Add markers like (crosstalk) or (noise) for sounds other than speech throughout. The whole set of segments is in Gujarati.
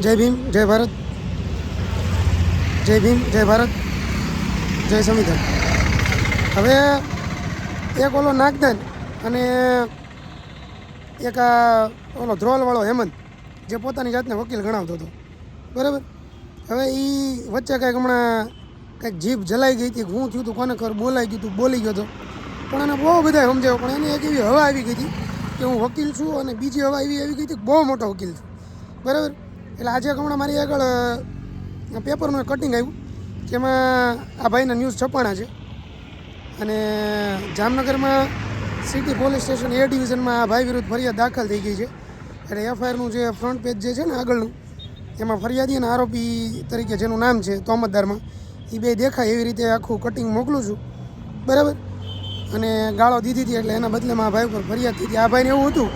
જય ભીમ, જય ભારત. જય ભીમ, જય ભારત. જય સંવિધાન. હવે એક ઓલો નાગદાન અને એક આ ઓલો ધ્રોલવાળો હેમંત, જે પોતાની જાતને વકીલ ગણાવતો હતો. બરાબર? હવે એ વચ્ચે કંઈક હમણાં કંઈક જીભ જલાઈ ગઈ હતી હું થયું હતું કોને ખબર? બોલાઈ ગયું હતું બોલી ગયો હતો. પણ એને બહુ બધા સમજાવ્યો પણ એને એક એવી હવા આવી ગઈ હતી કે હું વકીલ છું અને બીજી હવા એવી આવી ગઈ હતી બહુ મોટો વકીલ છું. બરાબર? એટલે આજે હમણાં મારી આગળ પેપરનું કટિંગ આવ્યું, જેમાં આ ભાઈના ન્યૂઝ છપાણા છે. અને જામનગરમાં સિટી પોલીસ સ્ટેશન એ ડિવિઝનમાં આ ભાઈ વિરુદ્ધ ફરિયાદ દાખલ થઈ ગઈ છે. એટલે એફઆઈઆરનું જે ફ્રન્ટ પેજ જે છે ને આગળનું, એમાં ફરિયાદી અને આરોપી તરીકે જેનું નામ છે તોમતદારમાં એ બે દેખાય એવી રીતે આખું કટિંગ મોકલું છું. બરાબર? અને ગાળો દીધી હતી એટલે એના બદલેમાં આ ભાઈ ઉપર ફરિયાદ થઈ હતી. આ ભાઈને એવું હતું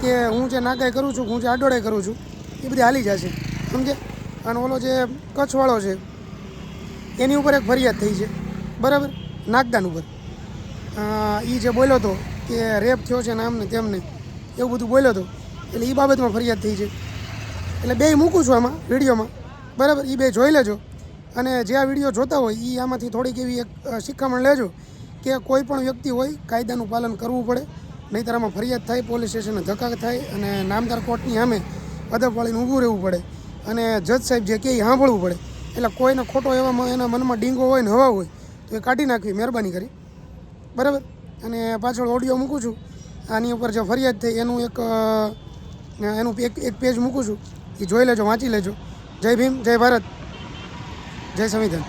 કે હું જે નાગાઈ કરું છું, હું જે આડોડાઈ કરું છું એ બધી હાલી જશે. સમજે અને ઓલો જે કચ્છવાળો છે, એની ઉપર એક ફરિયાદ થઈ છે. બરાબર? નાગદાન ઉપર. એ જે બોલ્યો હતો કે રેપ થયો છે ને આમને તેમને, એવું બધું બોલ્યો હતો. એટલે એ બાબતમાં ફરિયાદ થઈ છે. એટલે બે મૂકું છું આમાં, વિડીયોમાં. બરાબર? એ બે જોઈ લેજો. અને જે આ વીડિયો જોતા હોય એ આમાંથી થોડીક એવી એક શિખામણ લેજો કે કોઈ પણ વ્યક્તિ હોય, કાયદાનું પાલન કરવું પડે. નહીંતર આમાં ફરિયાદ થાય, પોલીસ સ્ટેશને ધક્કા થાય અને નામદાર કોર્ટની સામે અદબ વાળીને ઊભું રહેવું પડે. અને જજ સાહેબ જે કહે એ સાંભળવું પડે. એટલે કોઈને ખોટો એવા એના મનમાં ડીંગો હોય ને હવા હોય તો એ કાઢી નાખવી મહેરબાની કરી. બરાબર? અને પાછળ ઓડિયો મૂકું છું. આની ઉપર જે ફરિયાદ થઈ એનું એક એનું એક એક પેજ મૂકું છું. એ જોઈ લેજો વાંચી લેજો. જય ભીમ જય ભારત. જય સંવિધાન.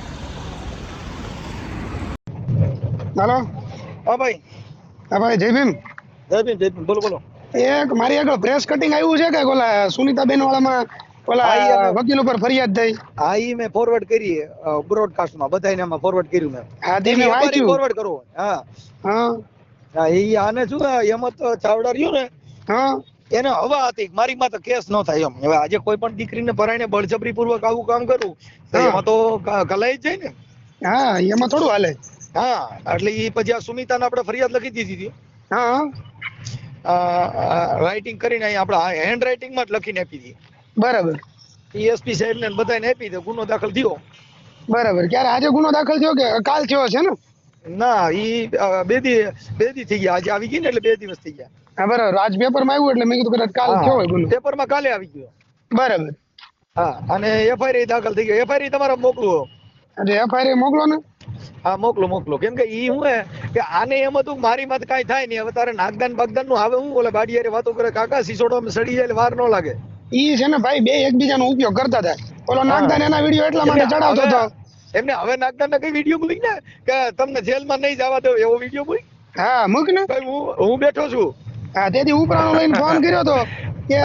હાલો? હા ભાઈ. હા ભાઈ જય ભીમ. જય ભીમ જય ભીમ. બોલો બોલો. એક મારી આગળ પ્રેસ કટિંગ આવ્યું છે કે ઓલા સુનીતાબેન વાળામાં ઓલા વકીલ ઉપર ફરિયાદ થઈ? હા ઈ મેં ફોરવર્ડ કરી બ્રોડકાસ્ટમાં. બધાને આમાં ફોરવર્ડ કર્યું મેં. હા તે મેં વાંચ્યું. ફોરવર્ડ કરો હા. હા. હા ઈ આને શું થાય, ચાવડા રહ્યો ને હા. એને હવા હતી મારી માં તો કેસ ન થાય એમ. હવે આજે કોઈ પણ દીકરીને પરાઈને બળજબરી પૂર્વક આવું કામ કરું તો એમાં તો જ જાય ને. હા એમાં થોડું હાલે. હા એટલે એ પછી આ સુમિતાને આપણે ફરિયાદ લખી દીધી હતી. હા. રાઇટિંગ કરીને અહીં આપણે હેન્ડ રાઇટિંગમાં જ લખીને આપી દઈએ. બરાબર. એસપી સાહેબને બધાને આપી દે ગુનો દાખલ થયો. બરાબર. ક્યારે? આજે ગુનો દાખલ થયો કે કાલ થયો છે ને? ના ઈ બે દી બે દી થઈ ગયા. આજે આવી ગઈ ને એટલે બે દિવસ થઈ ગયા. હા બરાબર. આજ પેપરમાં આવ્યું એટલે મેં કીધું કદાચ કાલ થયો હોય ગુનો. પેપરમાં કાલે આવી ગયો. બરાબર. હા અને એફઆઈઆર દાખલ થઈ ગયો. એફઆઈઆર તમારે મોકલું. એટલે એફઆઈઆર મોકલો ને? હા મોકલો મોકલો. કેમ કે ઈ હું હે કે આને એમ હતું મારી મત કાંઈ થાય નહીં. હવે તારે નાગદાન બાગદાનનું હવે હું ઓલે બાડિયારે વાતો કરે કાકા સિસોડો સડી જાય વાર ન લાગે. ઈ છે ને ભાઈ બે એકબીજાનો ઉપયોગ કરતા હતા. ઓલો નાગદાન એના વીડિયો એટલા માટે ચડાવતો હતો. એમને હવે નાગદાન ના કઈ વીડિયો મૂકી ને? કે તમને જેલમાં નહીં જવા દો એવો વીડિયો મૂકી? હા મૂક ને. હું હું બેઠો છું. હા તેથી ઉપરાણો લઈને ફોન (laughs) કર્યો હતો કે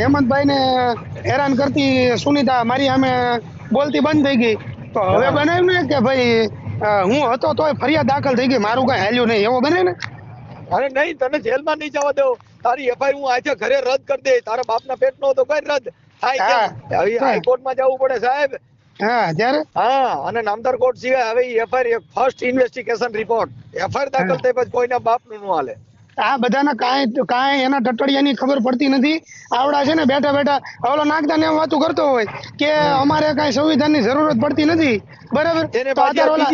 હેમંતભાઈ ને હેરાન કરતી સુનિતા મારી સામે બોલતી બંધ થઈ ગઈ. તો હવે બનાવ્યું ને કે ભાઈ હું હતો તોય ફરિયાદ દાખલ થઈ ગઈ. મારું કઈ હાલ્યું નહીં. એવો બને ને? અરે નહીં તને જેલમાં નહીં જવા દો તારી એફઆઈ હું આજે ઘરે રદ કરી દે તારા બાપના પેટનો હતો કઈ રદ? થાય હાઈકોર્ટમાં જવું પડે સાહેબ. હા હા અને નામદાર કોર્ટ સિવાય હવે FIR first investigation report FIR દાખલ. થઈ પછી કોઈના બાપનું નું હાલે. આ બધાને કાંઈ કાંઈ એના ટટડિયાની ખબર પડતી નથી. આવડા છે ને બેઠા બેઠા ઓલો નાગદાન એમ વાતું કરતો હોય કે અમારે કાંઈ સંવિધાનની જરૂરત પડતી નથી. બરાબર? ઓલા-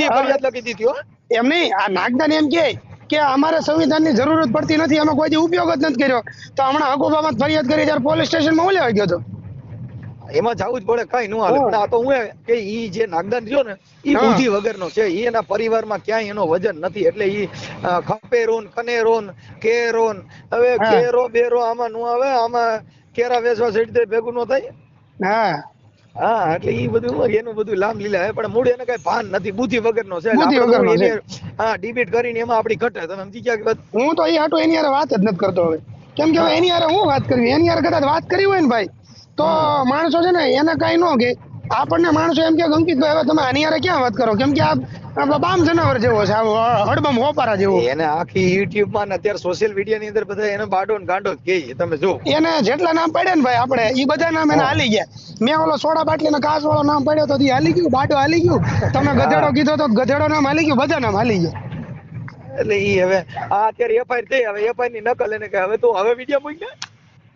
એમ નહીં આ નાગદાન એમ કે કે અમારે સંવિધાનની જરૂરત પડતી નથી અમે કોઈ ઉપયોગ જ નથી કર્યો. તો હમણાં હકુબામાં ફરિયાદ કરી ત્યારે પોલીસ સ્ટેશનમાં લેવા ગયો હતો? એમાં જવું જ પડે કઈ ન હાલે. પણ આ તો હું કે ઈ જે નાગદાન રહ્યો ને ઈ. બુદ્ધિ વગરનો છે. ઈ એના પરિવારમાં ક્યાંય એનો વજન નથી. એટલે ઈ ખપેરોન કનેરોન કેરોન. હવે કેરો બેરો આમાં નો આવે આમાં કેરા વેચવા સીડી ભેગું નો થાય. હા. હા એટલે ઈ બધું એનું બધું લામ લીલા હે પણ મૂળ એને કઈ ભાન નથી. બુદ્ધિ વગરનો છે. હા ડિબેટ કરીને એમાં આપડી ઘટે. તમે સમજી ગયા કે હું તો એ હાટો એની હારે વાત જ નથી કરતો હવે. કેમ કે હવે એની હારે હું વાત કરવી? એની હારે કદાચ વાત કરી હોય ને ભાઈ તો માણસો છે ને એને કાંઈ ન કે. આપણને માણસો એમ કે અંકિતભાઈ હવે તમે આની હારે ક્યાં વાત કરો? કેમ કે આ આપણો બામ જનાવર જેવો છે હડબમ હોપારા જેવો. એને આખી યુટ્યુબમાં ને અત્યારે સોશિયલ મીડિયા ની અંદર બધા એને બાડો ને ગાંડો કે તમે જો એને જેટલા નામ પડ્યા ને ભાઈ આપણે ઈ બધા નામ એને હાલી ગયા. મેં ઓલો સોડા બાટલી કાચ વાળો નામ પડ્યો તો હાલી ગયું બાડો હાલી ગયું. તમે ગધેડો કીધો તો ગધેડો નામ હાલી ગયું બધા નામ હાલી ગયા. એટલે ઈ હવે આ અત્યારે એફઆઈઆર થઈ હવે એફઆઈઆરની નકલ એને કે હવે તું હવે વીડિયો મૂક ને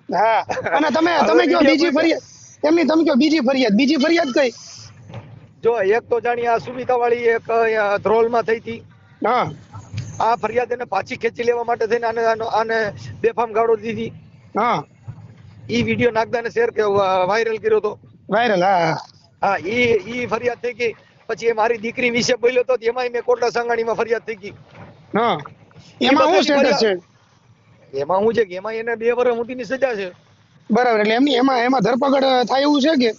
હા. અને તમે તમે કયો બીજી ફરિયાદ એમની તમે કયો બીજી ફરિયાદ? બીજી ફરિયાદ કઈ? જો એક તો જાણી આ સુમિતા વાળી એક ધ્રોલમાં થઈ હતી. હા. આ ફરિયાદ એને પાછી ખેંચી લેવા માટે થઈને આને આને બેફામ ગાળો દીધી. હા. ઈ વિડિયો નાગદાને શેર વાયરલ કર્યો તો. વાયરલ હા હા. ઈ ઈ ફરિયાદ થઈ ગઈ. પછી એ મારી દીકરી વિશે બોલ્યો તો એમાંય મેં કોટલા સંગાણીમાં ફરિયાદ થઈ ગઈ. હા. એમાં શું સ્ટેટસ છે? એમાં હું છે કે એમાં એને બે વર્ષ સુધીની સજા છે. બરાબર એટલે એમની એમાં એમાં ધરપકડ થાય એવું છે કે?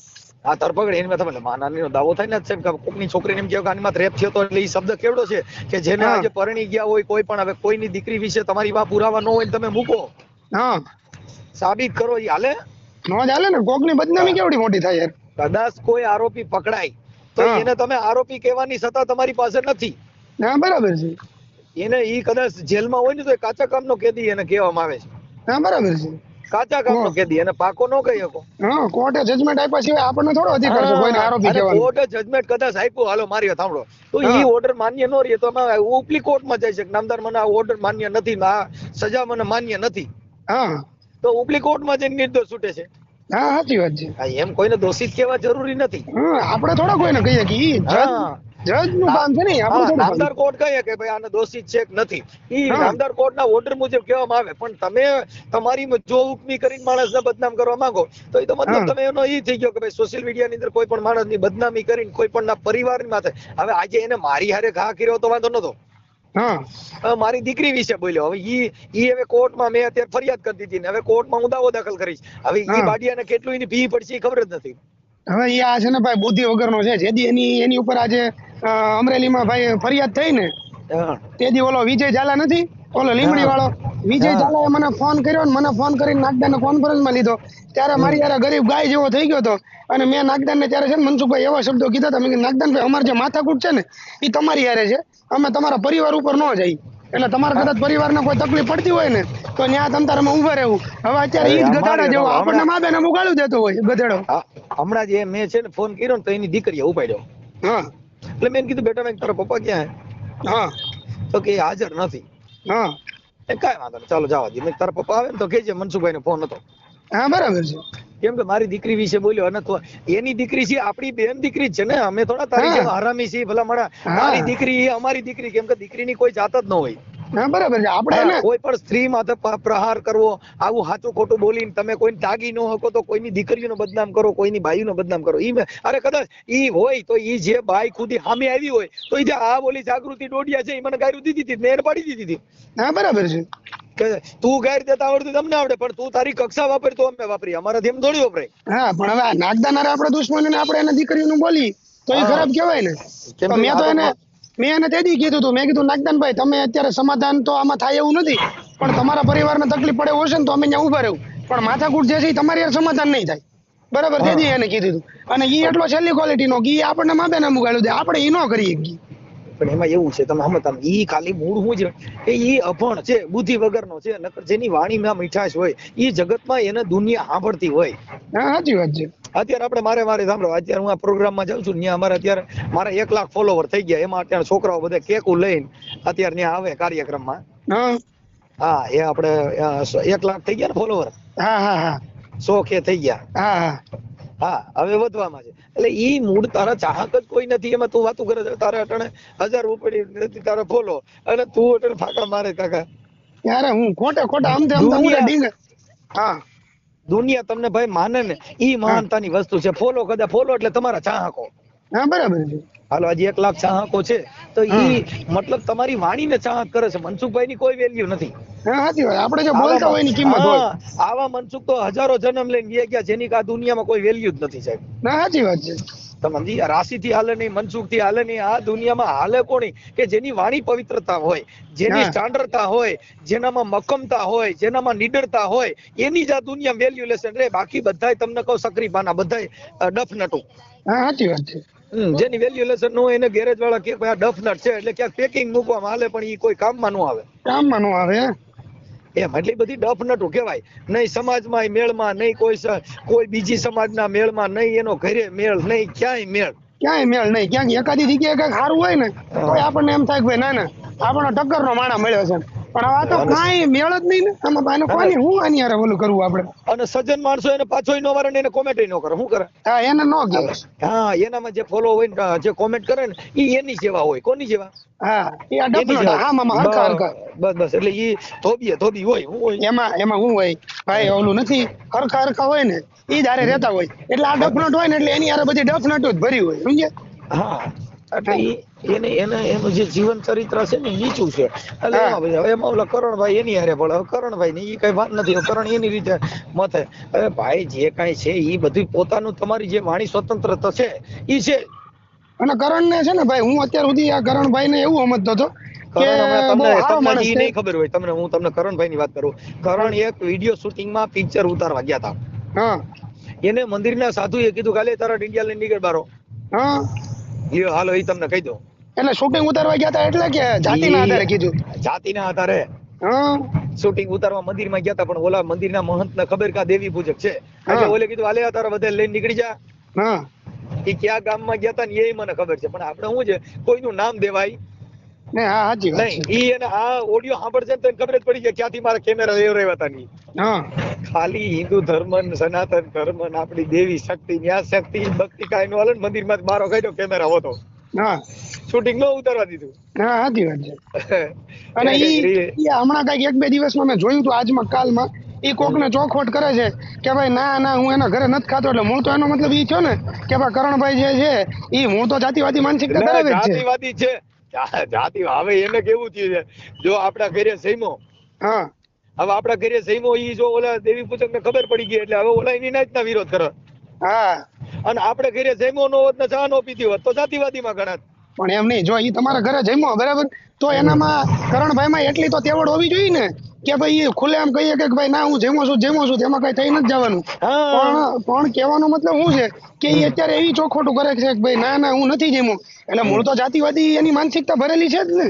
આ ધરપકડ એની તમે માનાનીનો દાવો થાય ને સાહેબ કે કોકની છોકરીને એમ કહે કે આની રેપ થયો તો એટલે ઈ શબ્દ કેવડો છે કે જેને આજે પરણી ગયા હોય કોઈ પણ હવે કોઈની દીકરી વિશે તમારી બા પુરાવા ન હોય તમે મૂકો. હા. સાબિત કરો ઈ હાલે? નો ચાલે ને કોકની બદનામી કેવડી મોટી થાય યાર? કદાચ કોઈ આરોપી પકડાય તો એને તમે આરોપી કહેવાની સત્તા તમારી પાસે નથી. હા બરાબર છે. એને ઈ કદાચ જેલમાં હોય ને તો કાચા કામનો કેદી એને કહેવામાં આવે છે. હા બરાબર છે. કાચા કામનો. કેદી એને પાકો ન કહી શકો. હા કોર્ટે જજમેન્ટ આપ્યા સિવાય આપણને થોડો અધિકાર છે કોઈને આરોપી કહેવાનો. કોર્ટે જજમેન્ટ કદાચ આપ્યું હાલો માર્યો સાંભળો. તો ઈ ઓર્ડર માન્ય ન રહે તો અમે ઉપલી કોર્ટમાં જઈ શકે નામદાર મને આ ઓર્ડર માન્ય નથી આ સજા મને માન્ય નથી. હા. તો ઉપલી કોર્ટમાં જઈને નિર્દોષ છૂટે છે. હા સાચી વાત છે. એમ કોઈને દોષિત કહેવા જરૂરી નથી. આપણે થોડા કોઈને કહીએ કે જજનું કામ છે ને નામદાર કોર્ટ કહે કે ભાઈ આને દોષિત છે કે નથી. એ હા. કોર્ટ ના ઓર્ડર મુજબ કહેવામાં આવે. પણ તમે તમારી જો હુકમી કરીને માણસને બદનામ કરવા માંગો તો એ તો મતલબ તમે એનો એ થઈ ગયો કે ભાઈ સોશિયલ મીડિયાની અંદર કોઈ પણ માણસની બદનામી કરીને કોઈ પણ ના પરિવારની માથે. હવે આજે એને મારી હારે ઘા કર્યો તો વાંધો નતો મારી દીકરી વિશે બોલ્યો. હવે ઈ ઈ હવે કોર્ટમાં મેં અત્યારે ફરિયાદ કરી દીધી ને હવે કોર્ટમાં હું દાવો દાખલ કરીશ. હવે ઈ. બાડિયાને કેટલું એની ભી પડશે એ ખબર જ નથી. હવે એ આ છે ને ભાઈ બુદ્ધિ વગરનો છે. જેદી એની એની ઉપર આજે અમરેલીમાં ભાઈ ફરિયાદ થઈ ને. તેદી ઓલો વિજય ઝાલા નથી? ઓલો લીમડી વાળો વિજય. ઝાલાએ મને ફોન કર્યો ને મને ફોન કરીને નાગદાને કોન્ફરન્સમાં લીધો. ત્યારે મારી યાર ગરીબ ગાય જેવો થઈ ગયો હતો. અને મેં નાગદાનને ત્યારે છે ને મનસુખભાઈ એવા શબ્દો કીધા હતા. મેં કીધું નાગદાનભાઈ અમારે જે માથાકૂટ છે ને એ તમારી યારે છે. અમે તમારા પરિવાર ઉપર ન જઈ. એટલે તમારા કદાચ પરિવારને કોઈ તકલીફ પડતી હોય ને તો ત્યાં તમ તારે ઊભા રહેવું. હવે અત્યારે ઈ ગધાડા જેવો આપણને મા બેને ઉગાડ્યું દેતો હોય ગધેડો. હમણાં જે મેં છે ને ફોન કર્યો ને તો એની દીકરીએ ઉપાડ્યો. હા. એટલે મેં કીધું બેટા મેં તારા પપ્પા ક્યાં હે? હા. તો કે હાજર નથી. હા. એ કાંઈ વાંધો નહીં ચાલો જવા દે. મેં તારા પપ્પા આવે ને તો કહેજે મનસુખભાઈ ફોન હતો. હા બરાબર છે. કેમ કે મારી દીકરી વિશે બોલ્યો અને એની દીકરી છે આપણી બેન દીકરી છે ને અમે થોડા તારી. જેમ હરામી છીએ ભલા મારા. તારી દીકરી અમારી દીકરી કેમ કે દીકરીની કોઈ જાત જ ન હોય. હા બરાબર છે. આપણે કોઈ પણ સ્ત્રી માથે પ્રહાર કરવો આવું સાચું ખોટું બોલીને તમે કોઈને તાગી ન શકો તો કોઈની દીકરીઓનો બદનામ કરો કોઈની બાઈનો બદનામ કરો. ઈ અરે કદાચ ઈ હોય તો ઈ જે બાઈ ખુદી સામે આવી હોય તો ઈ જે આ બોલી જાગૃતિ ડોડિયા છે ઈ મને ગાયરું દીધી હતી મેં પાડી દીધી હતી. હા બરાબર છે. કે તું ગાયર દેતા આવડતું તમને આવડે પણ તું તારી કક્ષા વાપરી તો અમે વાપરી. અમારા ધીમ થોડી વપરાય. હા પણ હવે નાગદાનારા આપણે દુશ્મન ને આપણે એને દીકરીનું બોલી તો એ ખરાબ કહેવાય ને. મેં તો એને મેં એને તેદી કીધું હતું મેં કીધું નાગદાનભાઈ તમે અત્યારે સમાધાન તો આમાં થાય એવું નથી. પણ તમારા પરિવારને તકલીફ પડે હશે ને તો અમે અહીંયા ઊભા રહેવું પણ માથાકૂટ જે છે એ તમારી યાર સમાધાન નહીં થાય. બરાબર હા. એને કીધું હતું અને ઈ એટલો છેલ્લી ક્વોલિટી નો ઈ આપણને માપે બેને મુગાડ્યું દે. આપણે ઈ ન કરીએ ઘી પણ એમાં એવું છે તમે સમજતા એ ઈ ખાલી મૂળ હું જ એ ઈ અભણ છે બુદ્ધિ વગરનો છે નકર જેની વાણીમાં મીઠાશ હોય ઈ જગતમાં એને દુનિયા સાંભળતી હોય. હા સાચી વાત છે. અત્યારે આપણે મારે મારે સાંભળો અત્યારે હું આ પ્રોગ્રામમાં જાઉં છું ત્યાં અમારે અત્યારે મારા એક લાખ ફોલોવર થઈ ગયા એમાં અત્યારે છોકરાઓ બધા કેકું લઈને અત્યારે ત્યાં આવે કાર્યક્રમમાં. હા. એ આપણે એક લાખ થઈ ગયા ને ફોલોવર હા હા હા. સો કે થઈ ગયા? હા હા. હા હવે વધવામાં છે. એટલે ઈ મૂળ તારા ચાહક જ કોઈ નથી એમાં તું વાતું કરે તારે અટણે હજાર રૂપિયા નથી તારે ફોલો. અને તું અટણે ફાકા મારે કાકા. યારે હું ખોટા ખોટા આમ ડીંગ હા. દુનિયા તમને ભાઈ માને ને ઈ મહાનતાની વસ્તુ છે. ફોલો કદા ફોલો એટલે તમારા ચાહકો. હા બરાબર છે. હાલો આજે એક લાખ ચાહકો છે. તો ઈ મતલબ તમારી વાણીને ચાહક કરે છે. મનસુખભાઈ ની કોઈ વેલ્યુ નથી. આપણે જે બોલતા હોયની કિંમત હોય. આવા મનસુખ તો હજારો જન્મ લઈને ગયા જેની આ દુનિયામાં કોઈ વેલ્યુ જ નથી સાહેબ. ના સાચી વાત છે. સમજી રાશિથી હાલે નહીં મનસુખથી હાલે નહીં. આ દુનિયામાં હાલે કોની કે જેની વાણી પવિત્રતા હોય જેની સ્ટાન્ડર્ડતા હોય જેનામાં મક્કમતા હોય જેનામાં નીડરતા હોય એની જ આ દુનિયા વેલ્યુ લેશે રે બાકી બધાય તમને કહું સક્રી પાના બધાય ડફનટું હા સાચી વાત છે. જેની વેલ્યુલેશન ન હોય એને ગેરેજ વાળા કે ભાઈ આ ડફનટ છે એટલે ક્યાંક પેકિંગ મૂકવામાં હાલે પણ એ કોઈ કામમાં ન આવે. કામમાં ન આવે. એમ એટલી બધી ડફ નટું કહેવાય. નહીં સમાજમાં મેળમાં નહીં કોઈ કોઈ બીજી સમાજના મેળમાં નહીં એનો ઘરે મેળ નહીં ક્યાંય મેળ. ક્યાંય મેળ નહીં ક્યાંક એકાદી જગ્યાએ કંઈક સારું હોય ને તો આપણને એમ થાય કે ભાઈ ના ના આપણને ટક્કર નો માણા મળ્યો છે. પણ આ તો કાંઈ મેળ જ નહીં ને. આમાં બાને કોની હું આની હારે ઓલું કરવું આપણે? અને સજ્જન માણસો એને પાછો નો વારે ને એને કોમેન્ટ ન કરે. શું કરે? હા એને ન કહેવાય હા એનામાં જે ફોલો હોય ને જે કોમેન્ટ કરે ને ઈ એની જેવા હોય. કોની જેવા? હા એ આ એની હા મામા હરખા હરખા. બસ બસ એટલે ઈ ધોબીએ ધોબી હોય હું હોય. એમાં એમાં હું હોય? ભાઈ ઓલું નથી. હરખા હરખા હોય ને ઈ જ હારે રહેતા હોય. એટલે આ ડફનટ હોય ને એટલે એની હારે બધી ડફનટ જ ભરી હોય સમજે હા. એટલે એને એને એનું જે જીવન ચરિત્ર છે ને નીચું છે. એટલે એમાં એમાં ઓલા કરણભાઈ એની હારે પડે કરણભાઈ ને ઈ કઈ વાત નથી. કરણ એની રીતે મથે હવે ભાઈ જે કઈ છે ઈ બધું પોતાનું તમારી જે વાણી સ્વતંત્રતા છે ઈ છે. અને કરણ ને છે ને ભાઈ હું અત્યાર સુધી આ કરણભાઈ ને એવું સમજતો હતો તમને ખબર હોય. તમને હું તમને કરણભાઈ ની વાત કરું. કરણ એક વીડિયો શૂટિંગમાં પિક્ચર ઉતારવા ગયા હતા એને મંદિરના સાધુએ કીધું કાલે તારા ઇન્ડિયા લઈને નીકળ બારો. હા. લ્યો હાલો એ તમને કહી દઉં. એટલે શૂટિંગ ઉતારવા ગયા હતા એટલે કે જાતિના આધારે કીધું? જાતિના આધારે. શૂટિંગ ઉતારવા મંદિરમાં ગયા હતા પણ ઓલા મંદિરના મહંત ને ખબર કા દેવી પૂજક છે? એટલે ઓલે કીધું હાલે તારા બધે લઈને નીકળી જા. એ ક્યાં ગામમાં ગયા હતા ને એ મને ખબર છે. પણ આપણે શું છે કોઈનું નામ દેવાય ને હા સાચી વાત ઈ એને આ ઓડિયો સાંભળશે ને તો ખબર જ પડી જાય ક્યાંથી મારા કેમેરા લેવરાવ્યા હતા ની હા. ખાલી હિન્દુ ધર્મ સનાતન ધર્મ આપણી દેવી શક્તિ ન્યાસ શક્તિ ભક્તિ કાંઈ નો હાલે ને મંદિરમાં મારો કાઢ્યો કેમેરા હોતો હા. શૂટિંગ નો ઉતારવા દીધું. હા સાચી વાત છે. (laughs) અને ઈ હમણાં કંઈક એક બે દિવસમાં મેં જોયું હતું આજમાં કાલમાં. ઈ કોકને ચોખવટ કરે છે કે ભાઈ ના ના હું એના ઘરે નથી ખાતો. એટલે મૂળ તો એનો મતલબ ઈ થયો ને કે ભાઈ કરણભાઈ જે છે ઈ મૂળ તો જાતિવાદી માનસિકતા ધરાવે છે. જાતિવાદી છે. જાતિ હવે એને કેવું થયું છે? જો આપડા ઘરે સૈમો હા. હવે આપડા ઘરે સૈમો ઈ જો ઓલા દેવી પૂજક ને ખબર પડી ગઈ એટલે હવે ઓલા એની નાચના વિરોધ કરે. હા. અને આપડે ઘરે સૈમો નો હોત ને ચા નો પીધી હોત તો જાતિવાદીમાં ગણાત. પણ એમ નહીં જો ઈ તમારા ઘરે જમ્યો બરાબર? તો એનામાં કરણભાઈમાં એટલી તો તેવડ હોવી જોઈએ ને. કે ભાઈ ઈ ખુલ્લે આમ કહીએ કે ભાઈ ના હું જેમો છું જેમો છું તેમાં કઈ થઈ નથી જવાનું. પણ પણ કહેવાનો મતલબ શું છે કે એ અત્યારે એવી ચોખોટું કરે છે કે ભાઈ ના ના હું નથી જેમો. એટલે મૂળ તો જાતિવાદી એની માનસિકતા ભરેલી છે જ ને.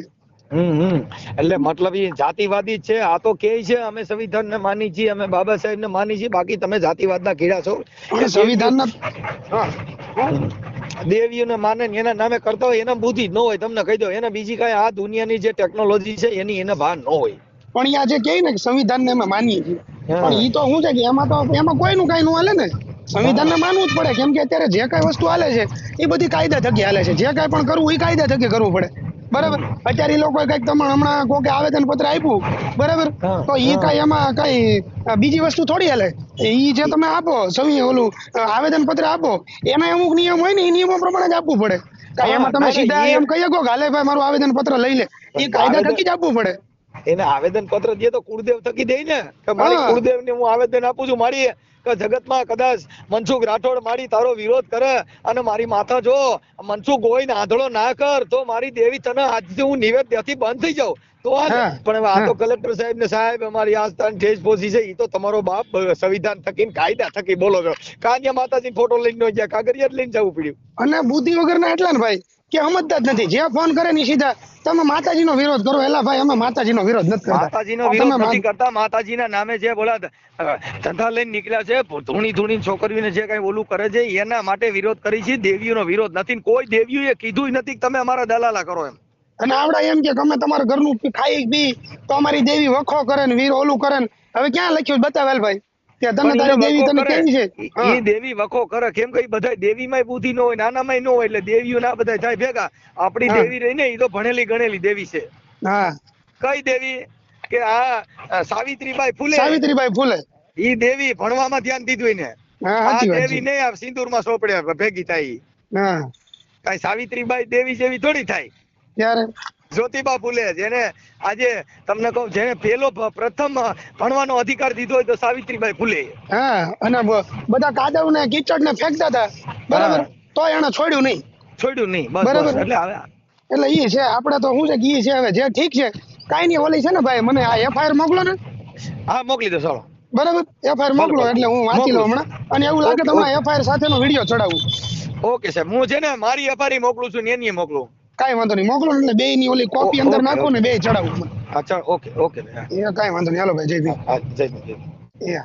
એટલે મતલબ એ જાતિવાદી છે. આ તો કે છે અમે સંવિધાન ને માની છીએ અમે બાબા સાહેબ ને માની છીએ. બાકી તમે જાતિવાદ ના કીડા છો સંવિધાન ના હા. દેવીઓને માને એના નામે કરતા હોય એના બુદ્ધિ જ ન હોય. તમને કહી દો એને બીજી કઈ આ દુનિયાની જે ટેકનોલોજી છે એની એને ભાન ન હોય. પણ આ જે કહે ને કે સંવિધાનને અમે માનીએ છીએ. પણ ઈ તો શું છે કે એમાં તો એમાં કોઈનું કાંઈ નું હાલે ને. સંવિધાનને માનવું જ પડે. કેમ કે અત્યારે જે કાંઈ વસ્તુ હાલે છે એ બધી કાયદા થકી હાલે છે. જે કાંઈ પણ કરવું એ કાયદા થકી કરવું પડે. બરાબર? અત્યારે એ લોકો કંઈક તમે હમણાં કોકે આવેદન પત્ર આપ્યું. બરાબર? તો એ કઈ એમાં કઈ બીજી વસ્તુ થોડી હાલે. એ જે તમે આપો સવી ઓલું આવેદન પત્ર આપો એના અમુક નિયમ હોય ને એ નિયમો પ્રમાણે જ આપવું પડે. એમાં તમે સીધા એમ કહી શકો હાલે ભાઈ મારું આવેદન પત્ર લઈ લે. એ કાયદા થકી જ આપવું પડે. એને આવેદન પત્ર દે તો કુળદેવ થકી દે ને. કે મારી કુળદેવ ને હું આવેદન આપું છું. મારી કે જગતમાં કદાચ મનસુખ રાઠોડ મારી તારો વિરોધ કરે અને મારી માથા જો. મનસુખ ગોઈને આંધળો ના કર તો મારી દેવી તને આજથી હું નિવેદ્યથી બંધ થઈ જાઉં. તો આ પણ આ તો કલેક્ટર સાહેબ ને સાહેબ અમારી આસ્થાન ઠેસ પહોંચી છે. એ તો તમારો બાપ સંવિધાન થકી ને કાયદા થકી બોલો કાન્યા માતાજી ફોટો લઈને ન ગયા. કાગરિયા જ લઈને જવું પડ્યું. અને બુદ્ધિ વગરના એટલા ને ભાઈ? કે સમજતા જ નથી. જે ફોન કરે ને સીધા તમે માતાજીનો વિરોધ કરો. એલા ભાઈ અમે માતાજીનો વિરોધ નથી કરતા. માતાજીનો તમે વિરોધ નથી કરતા. માતાજીના નામે જે બોલા ધંધા લઈને નીકળ્યા છે ધૂણી ધૂણી છોકરીઓને જે કઈ ઓલું કરે છે એના માટે વિરોધ કરી છે. દેવીઓનો વિરોધ નથી કોઈ કોઈ દેવીઓએ કીધું નથી તમે અમારા દલાલા કરો એમ. અને આવડા એમ કે અમે તમારા ઘરનું ખાઈ પી તો અમારી દેવી વખો કરે ને વીર ઓલું કરે ને. હવે ક્યાં લખ્યું બતાવેલ ભાઈ. કે તને તારી દેવી વખો કેવી છે? ઈ- દેવી વખો કરે. કેમ કે બધા દેવીમાંય બુદ્ધિ ન હોય નાનામાંય ન હોય એટલે દેવીઓ ના બધા થાય ભેગા. આપણી દેવી રહી ને એ તો ભણેલી ગણેલી દેવી છે. હા. કઈ દેવી? કે આ સાવિત્રીબાઈ ફૂલે. સાવિત્રીબાઈ ફૂલે. ઈ દેવી ભણવામાં ધ્યાન દીધું એને. આ દેવી નહીં આ સિંદૂરમાં સોપડ્યા ભેગી થાય કઈ સાવિત્રીબાઈ દેવી જેવી થોડી થાય. ત્યારે જ્યોતિબા ફૂલે જેને આજે તમને કહું જેને પેલો પ્રથમ ભણવાનો અધિકાર દીધો હોય તો સાવિત્રીબાઈ ફૂલે હા અને બધા કાદવ ને કીચડ ને ફેંકતા હતા. બરાબર? તો એને છોડ્યું નહીં. છોડ્યું નહીં. બરાબર. એટલે હવે એટલે ઈ છે આપણે તો શું છે કે ઈ છે હવે જે ઠીક છે. કાઈ નહીં ઓલી છે ને ભાઈ મને આ એફઆઈઆર મોકલો ને. હા મોકલી દો ચાલો બરાબર? એફઆઈઆર મોકલો. એટલે હું વાંચી લઉં હમણાં. અને એવું લાગે તમારા. એફઆઈઆર સાથેનો વીડિયો ચડાવું. ઓકે સાહેબ. હું છે ને મારી એફઆઈઆર મોકલું છું ને એની મોકલું. કાંઈ વાંધો નહીં. મોકલો ને એટલે બે ની ઓલી કોપી અંદર નાખો ને બે ચડાવું અચ્છા ઓકે ઓકે. એ કાઈ વાંધો નહીં. હાલો ભાઈ જય ભીમ. જય ભીમ, જય.